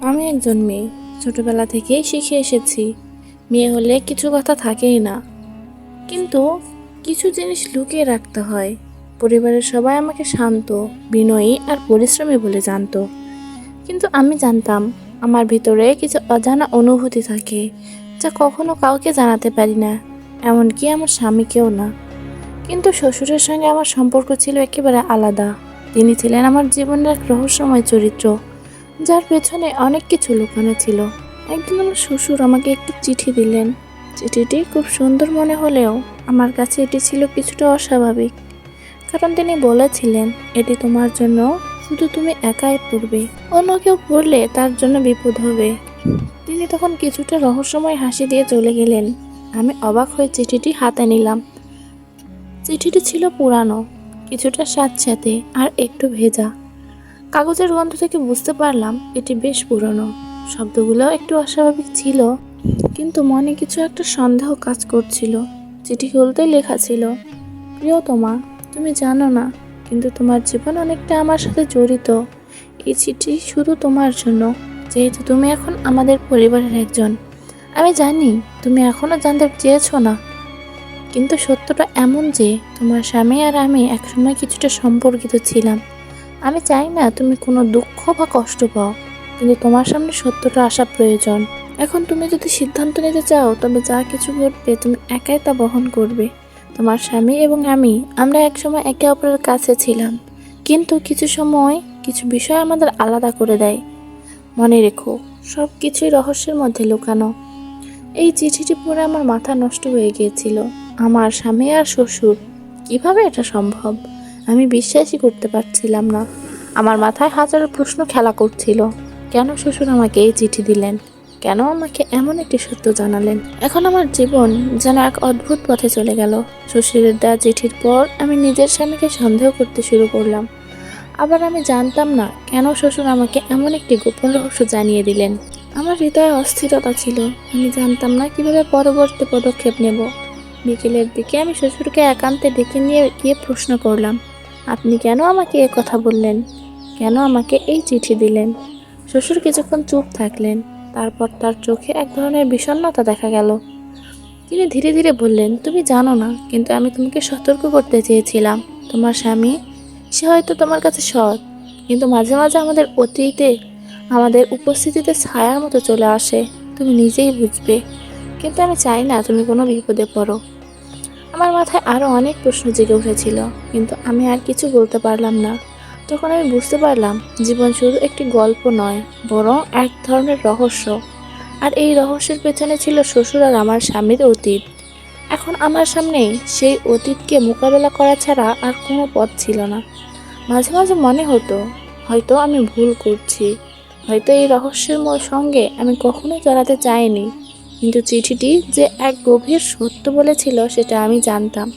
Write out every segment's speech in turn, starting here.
আমি একজন মেয়ে। ছোটবেলা থেকেই শিখে এসেছি। মেয়ে হলে কিছু কথা থাকেই না। কিন্তু কিছু জিনিস লুকিয়ে রাখতে হয়। পরিবারের সবাই আমাকে শান্ত, বিনয়ী আর পরিশ্রমী বলে জানত। কিন্তু আমি জানতাম, আমার ভিতরে কিছু অজানা অনুভূতি থাকে, যা কখনো কাউকে জানাতে পারি না, এমনকি আমার স্বামীকেও না। কিন্তু শ্বশুরের সঙ্গে আমার সম্পর্ক ছিল একেবারে আলাদা। তিনি ছিলেন আমার জীবনের এক রহস্যময় চরিত্র। যার পেছনে অনেক কিছু লুকানো ছিল। একদিন আমার শ্বশুর আমাকে একটি চিঠি দিলেন। চিঠিটি খুব সুন্দর মনে হলেও আমার কাছে এটি ছিল কিছুটা অস্বাভাবিক। কারণ তিনি বলেছিলেন, এটি তোমার জন্য, শুধু তুমি একাই পড়বে। অন্য কেউ পড়লে তার জন্য বিপদ হবে। তিনি তখন কিছুটা রহস্যময় হাসি দিয়ে চলে গেলেন। আমি অবাক হয়ে চিঠিটি হাতে নিলাম। চিঠিটি ছিল পুরানো, কিছুটা স্যাঁতস্যাঁতে আর একটু ভেজা। কাগজের গন্ধ থেকে বুঝতে পারলাম এটি বেশ পুরনো। শব্দগুলো একটু অস্বাভাবিক ছিল, কিন্তু মনে কিছু একটা সন্দেহ কাজ করছিল। চিঠি খুলতেই লেখা ছিল, প্রিয়তমা, তুমি জানো না, কিন্তু তোমার জীবন অনেকটা আমার সাথে জড়িত। এই চিঠি শুধু তোমার জন্য, যেহেতু তুমি এখন আমাদের পরিবারের একজন। আমি জানি তুমি এখনও জানতে চেয়েছো না, কিন্তু সত্যটা এমন যে তোমার স্বামী আর আমি একসময় কিছুটা সম্পর্কিত ছিলাম। আমি চাই না তুমি কোনো দুঃখ বা কষ্ট পাও, কিন্তু তোমার সামনে সত্যটা আসা প্রয়োজন। এখন তুমি যদি সিদ্ধান্ত নিতে চাও, তবে যা কিছু ঘটবে, তুমি একাই তা বহন করবে। তোমার স্বামী এবং আমি, আমরা একসময় একে অপরের কাছে ছিলাম। কিন্তু কিছু সময় কিছু বিষয় আমাদের আলাদা করে দেয়। মনে রেখো সব কিছুই রহস্যের মধ্যে লুকানো। এই চিঠিটি পড়ে আমার মাথা নষ্ট হয়ে গিয়েছিল। আমার স্বামী আর শ্বশুর, কীভাবে এটা সম্ভব? আমি বিশ্বাসই করতে পারছিলাম না। আমার মাথায় হাজারো প্রশ্ন খেলা করছিল। কেন শ্বশুর আমাকে এই চিঠি দিলেন? কেন আমাকে এমন একটি সত্য জানালেন? এখন আমার জীবন যেন এক অদ্ভুত পথে চলে গেল। শ্বশুরের দেওয়া চিঠির পর আমি নিজের স্বামীকে সন্দেহ করতে শুরু করলাম। আবার আমি জানতাম না কেন শ্বশুর আমাকে এমন একটি গোপন রহস্য জানিয়ে দিলেন। আমার হৃদয়ে অস্থিরতা ছিল। আমি জানতাম না কীভাবে পরবর্তী পদক্ষেপ নেব। বিকেলের দিকে আমি শ্বশুরকে একান্তে ডেকে নিয়ে গিয়ে প্রশ্ন করলাম আপনি কেন আমাকে এ কথা বললেন? কেন আমাকে এই চিঠি দিলেন? শ্বশুর কিছুক্ষণ চুপ থাকলেন, তারপর তার চোখে এক ধরনের বিষণ্ণতা দেখা গেল। তিনি ধীরে ধীরে বললেন, তুমি জানো না, কিন্তু আমি তোমাকে সতর্ক করতে চেয়েছিলাম। তোমার স্বামী, সে হয়তো তোমার কাছে সৎ, কিন্তু মাঝে মাঝে আমাদের অতীতে, আমাদের উপস্থিতিতে ছায়ার মতো চলে আসে। তুমি নিজেই বুঝবে। কিন্তু আমি চাই না তুমি কোনো বিপদে পড়ো। আমার মাথায় আরও অনেক প্রশ্ন জেগে উঠেছিল, কিন্তু আমি আর কিছু বলতে পারলাম না। তখন আমি বুঝতে পারলাম, জীবন শুধু একটি গল্প নয়, বরং এক ধরনের রহস্য। আর এই রহস্যের পেছনে ছিল শ্বশুর আর আমার স্বামীর অতীত। এখন আমার সামনে সেই অতীতকে মোকাবেলা করা ছাড়া আর কোনো পথ ছিল না। মাঝে মাঝে মনে হতো, হয়তো আমি ভুল করছি, হয়তো এই রহস্যের সঙ্গে আমি কখনোই জড়াতে চাইনি। কিন্তু চিঠিটি যে এক গভীর সত্য বলেছিল, সেটা আমি জানতাম।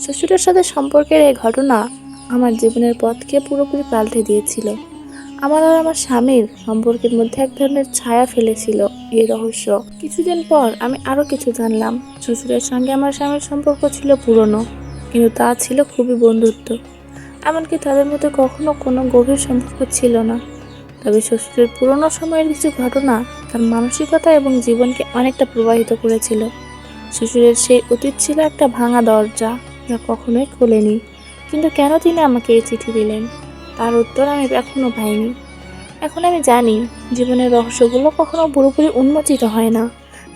শ্বশুরের সাথে সম্পর্কের এই ঘটনা আমার জীবনের পথকে পুরোপুরি পাল্টে দিয়েছিল। আমার আর আমার স্বামীর সম্পর্কের মধ্যে এক ধরনের ছায়া ফেলেছিল এই রহস্য। কিছুদিন পর আমি আরও কিছু জানলাম। শ্বশুরের সঙ্গে আমার স্বামীর সম্পর্ক ছিল পুরনো, কিন্তু তা ছিল খুবই বন্ধুত্ব। এমনকি তাদের মধ্যে কখনো কোনো গভীর সম্পর্ক ছিল না। তবে শ্বশুরের পুরনো সময়ের কিছু ঘটনা তার মানসিকতা এবং জীবনকে অনেকটা প্রবাহিত করেছিল। শ্বশুরের সেই অতীত ছিল একটা ভাঙা দরজা যা কখনোই খোলেনি। কিন্তু কেন তিনি আমাকে এই চিঠি দিলেন? তার উত্তর আমি এখনও পাইনি। এখন আমি জানি, জীবনের রহস্যগুলো কখনো পুরোপুরি উন্মোচিত হয় না।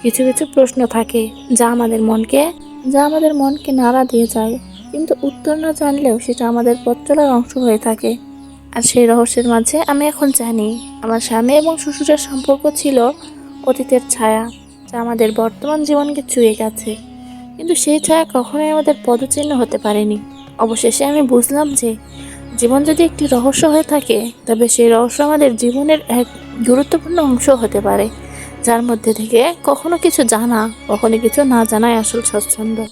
কিছু কিছু প্রশ্ন থাকে, যা আমাদের মনকে, যা আমাদের মনকে নাড়া দিয়ে যায়। কিন্তু উত্তর না জানলেও সেটা আমাদের পথ চলার অংশ হয়ে থাকে। আর সেই রহস্যের মাঝে আমি এখন জানি আমার স্বামী এবং শ্বশুরের সম্পর্ক ছিল অতীতের ছায়া, যা আমাদের বর্তমান জীবনকে ছুঁয়ে গেছে। কিন্তু সেই ছায়া কখনোই আমাদের পদচিহ্ন হতে পারেনি। অবশেষে আমি বুঝলাম যে জীবন যদি একটি রহস্য হয়ে থাকে, তবে সেই রহস্য আমাদের জীবনের এক গুরুত্বপূর্ণ অংশ হতে পারে, যার মধ্যে থেকে কখনো কিছু জানা, কখনো কিছু না জানাই আসল স্বচ্ছন্দ